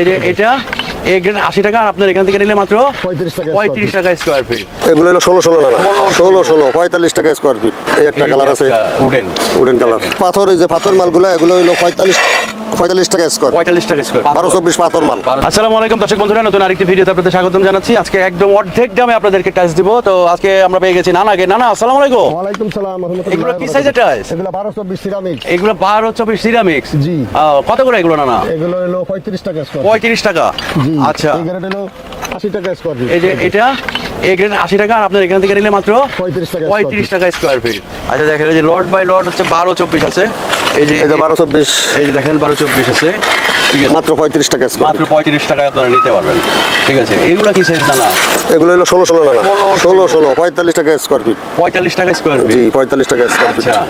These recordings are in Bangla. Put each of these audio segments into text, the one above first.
এই যে এটা গ্রেড আশি টাকা আর আপনার এখান থেকে নিলে মাত্র 35 টাকা পঁয়ত্রিশ টাকা স্কোয়ার ফিট এগুলো হলো ষোলো ষোলো টাকা ষোলো ষোলো। পঁয়তাল্লিশ টাকা স্কোয়ার ফিট এই একটা কালার আছে। উডেন উডেন কালার পাথর এই যে পাথর মালগুলো এগুলো হলো পঁয়তাল্লিশ পঁয়তাল্লিশ টাকা স্কোয়ার পঁয়তাল্লিশ টাকা স্কোয়ার বারো চব্বিশ পাথর মাল আসসালামু আলাইকুম দর্শক বন্ধুরা নতুন আরেকটি ভিডিওতে আপনাদের স্বাগতম জানাচ্ছি। আজকে একদম অর্ধেক দামে আপনাদেরকে টাচ দিব। তো আজকে আমরা পেয়ে গেছি নানাকে নানা আসসালামু আলাইকুম। ওয়ালাইকুম সালাম এগুলো কি সাইজের টাইলস এগুলো বারো চব্বিশ সিরামিক এগুলো বারো চব্বিশ সিরামিক্স জি। কত করে এগুলো নানা? এগুলো হলো পঁয়ত্রিশ টাকা স্কোয়ার পঁয়ত্রিশ টাকা। আচ্ছা। আশি টাকা স্কোয়ার এই যে এটা আশি টাকা আর আপনার এখান থেকে নিলে মাত্র 35 টাকা পঁয়ত্রিশ টাকা স্কোয়ার ফিট আচ্ছা দেখেন যে লট বাই লট হচ্ছে বারো চব্বিশ আছে। এই যে যে বারো চব্বিশ। এই যে দেখেন বারো চব্বিশ আছে। ঠিক আছে। মাত্র পঁয়ত্রিশ টাকা মাত্র পঁয়ত্রিশ টাকা আপনারা নিতে পারবেন। ঠিক আছে। এগুলো কি সাইজ দানা? এগুলো হলো ষোলো ষোলো টাকা ষোলো ষোলো। পঁয়তাল্লিশ টাকা স্কোয়ার ফিট পঁয়তাল্লিশ টাকা স্কোয়ার জি ফিট পঁয়তাল্লিশ টাকা স্কোয়ার ফিট আচ্ছা।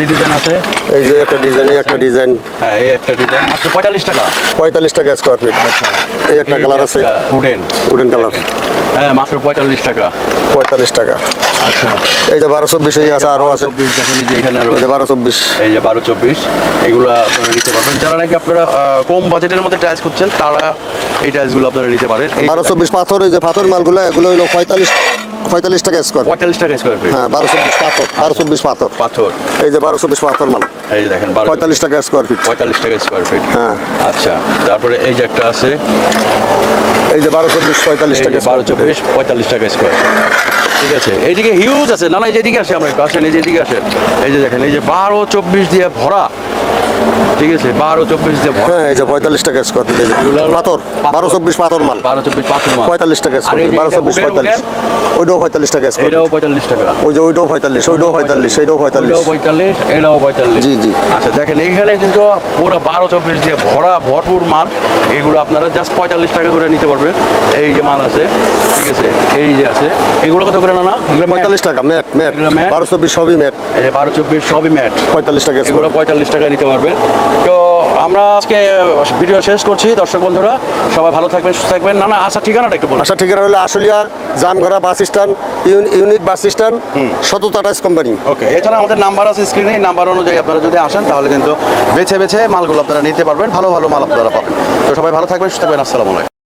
দেখি ডিজাইন আছে? এই যে একটা ডিজাইন এই একটা ডিজাইন হ্যাঁ এই একটা ডিজাইন মাত্র পঁয়তাল্লিশ টাকা? পঁয়তাল্লিশ টাকা স্কোয়ার ফিট এই একটা কালার আছে। উডেন উডেন কালার হ্যাঁ মাত্র পঁয়তাল্লিশ টাকা। পঁয়তাল্লিশ টাকা। আচ্ছা এই যে বারো চব্বিশ এই আছে আরও আছে। এই যে বারো চব্বিশ। এই যে বারো চব্বিশ এগুলো আপনারা নিতে পারবেন। যারা নাকি আপনারা কম বাজেটের মধ্যে টাইলস করছেন তারা এই টাইলসগুলো আপনারা নিতে পারেন। এই বারো চব্বিশ পাথর এই যে পাথর মালগুলো এগুলো হলো পঁয়তাল্লিশ পঁয়তাল্লিশ টাকা স্কোয়ার পঁয়তাল্লিশ টাকা স্কোয়ার ফিট হ্যাঁ বারো চব্বিশ পাথর। বারো চব্বিশ পাথর। পাথর। এই যে বারো চব্বিশ পাথর মাল। এই দেখেন পঁয়তাল্লিশ টাকা স্কোয়ার ফিট পঁয়তাল্লিশ টাকা স্কোয়ার ফিট হ্যাঁ। আচ্ছা তারপরে এই যে একটা আছে। এই যে বারো চব্বিশ পঁয়তাল্লিশ টাকা যে বারো চব্বিশ পঁয়তাল্লিশ টাকা স্কোয়ার ঠিক আছে এইদিকে হিউজ আছে। না না এই যে এদিকে আসে আমরা একটু আসেন এই যে এদিকে আসেন। এই যে দেখেন এই যে বারো চব্বিশ দিয়ে ভরা। ঠিক আছে বারো চব্বিশ হ্যাঁ এই যে পঁয়তাল্লিশ টাকা স্কোয়ার ফিট পাথর বারো চব্বিশ পাথর মাল। বারো চব্বিশ পাঁচশো মাল। পঁয়তাল্লিশ টাকা স্কোয়ার বারো চব্বিশ পঁয়তাল্লিশ। ওইটাও পঁয়তাল্লিশ টাকা স্কোয়ার এটাও পঁয়তাল্লিশ টাকা। ওই যে ওইটাও পঁয়তাল্লিশ ওইটাও পঁয়তাল্লিশ এইটাও পঁয়তাল্লিশ। পঁয়তাল্লিশ এটাও পঁয়তাল্লিশ। জি, জি। আচ্ছা দেখেন এইখানে কিন্তু পুরো বারো চব্বিশ দিয়ে ভরা ভরপুর মাল। এগুলো আপনারা জাস্ট পঁয়তাল্লিশ টাকা করে নিতে পারবেন এই যে মাল আছে ঠিক আছে এই যে আছে। এগুলো কত করে না পঁয়তাল্লিশ টাকা ম্যাট ম্যাট। বারো চব্বিশ সবই ম্যাট। বারো চব্বিশ সবই ম্যাট। পঁয়তাল্লিশ টাকা এগুলো পঁয়তাল্লিশ টাকা নিতে পারবেন তো আমরা আজকে ভিডিও শেষ করছি দর্শক বন্ধুরা সবাই ভালো থাকবেন সুস্থ থাকবেন। না না আসার ঠিকানাটা একটু বলুন। আসার ঠিকানা হলো আশুলিয়ার Jamgora bus stand unit bus stand শত টাটাস কোম্পানি। ওকে এছাড়া আমাদের নাম্বার আছে স্ক্রিনে এই নাম্বার অনুযায়ী আপনারা যদি আসেন তাহলে কিন্তু বেছে বেছে মালগুলো আপনারা নিতে পারবেন ভালো ভালো মাল আপনারা পাবেন। তো সবাই ভালো থাকবেন সুস্থ থাকবেন আসসালামু আলাইকুম।